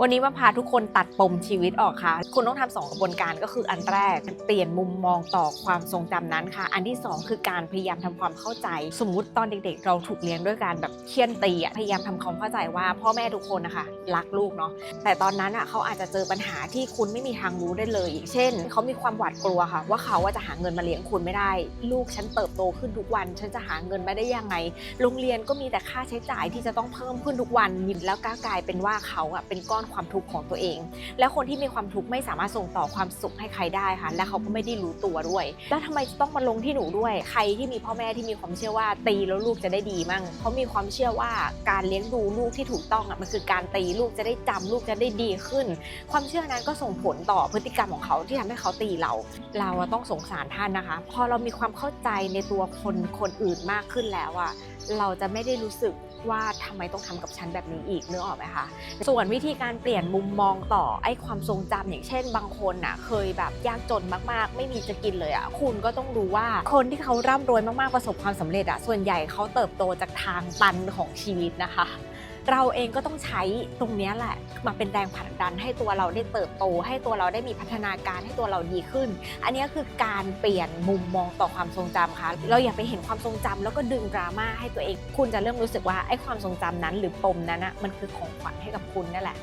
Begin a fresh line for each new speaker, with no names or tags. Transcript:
วันนี้มาพาทุกคนตัดปมชีวิตออกค่ะ คุณต้องทำสองกระบวนการก็คืออันแรก เปลี่ยนมุมมองต่อความทรงจำนั้นค่ะ อันที่สองคือการพยายามทำความเข้าใจ สมมุติตอนเด็กๆ เราถูกเลี้ยงด้วยการแบบเคี่ยนตีพยายามทำความเข้าใจว่าพ่อแม่ทุกคนนะคะรักลูกเนาะแต่ตอนนั้นอะเขาอาจจะเจอปัญหาที่คุณไม่มีทางรู้ได้เลยอย่างเช่นเขามีความหวาดกลัวค่ะ ว่าเขาว่าจะหาเงินมาเลี้ยงคุณไม่ได้ ลูกฉันเติบโตขึ้นทุกวัน ฉันจะหาเงินมาได้ยังไง โรงเรียนก็มีแต่ค่าใช้จ่ายที่จะต้องเพิ่มขึ้นทุกวันแล้วก็กลายเป็นว่าเขาอะเป็นก้อนความทุกข์ของตัวเอง แล้วคนที่มีความทุกข์ไม่สามารถส่งต่อความสุขให้ใครได้ค่ะ และเขาก็ไม่ได้รู้ตัวด้วย แล้วทำไมจะต้องมาลงที่หนูด้วย ใครที่มีพ่อแม่ที่มีความเชื่อว่าตีแล้วลูกจะได้ดีมั่งเขามีความเชื่อว่าการเลี้ยงดูลูกที่ถูกต้องอะมันคือการตีลูกจะได้จำลูกจะได้ดีขึ้น ความเชื่อนั้นก็ส่งผลต่อพฤติกรรมของเขาที่ทำให้เขาตีเรา เราต้องสงสารท่านนะคะ พอเรามีความเข้าใจในตัวคนคนอื่นมากขึ้นแล้วอะเราจะไม่ได้รู้สึก ว่าทำไมต้องทำกับฉันแบบนี้อีกเนื้ออกไหมคะส่วนวิธีการเปลี่ยนมุมมองต่อไอ้ความทรงจำอย่างเช่น บางคนน่ะเคยแบบยากจนมากๆ ไม่มีจะกินเลยอะคุณก็ต้องรู้ว่าคนที่เขาร่ำรวยมากๆประสบความสำเร็จอะส่วนใหญ่เขาเติบโตจากทางตันของชีวิตนะคะ เราเองก็ต้องใช้ตรงนี้แหละ มาเป็นแรงผลักดันให้ตัวเราได้เติบโต ให้ตัวเราได้มีพัฒนาการให้ตัวเราดีขึ้น อันนี้คือการเปลี่ยนมุมมองต่อความทรงจำค่ะ เราอย่าไปเห็นความทรงจำแล้วก็ดึงดราม่าให้ตัวเอง คุณจะเริ่มรู้สึกว่าไอ้ความทรงจำนั้น หรือปมนั้นอะมันคือของขวัญให้กับคุณนั่นแหละ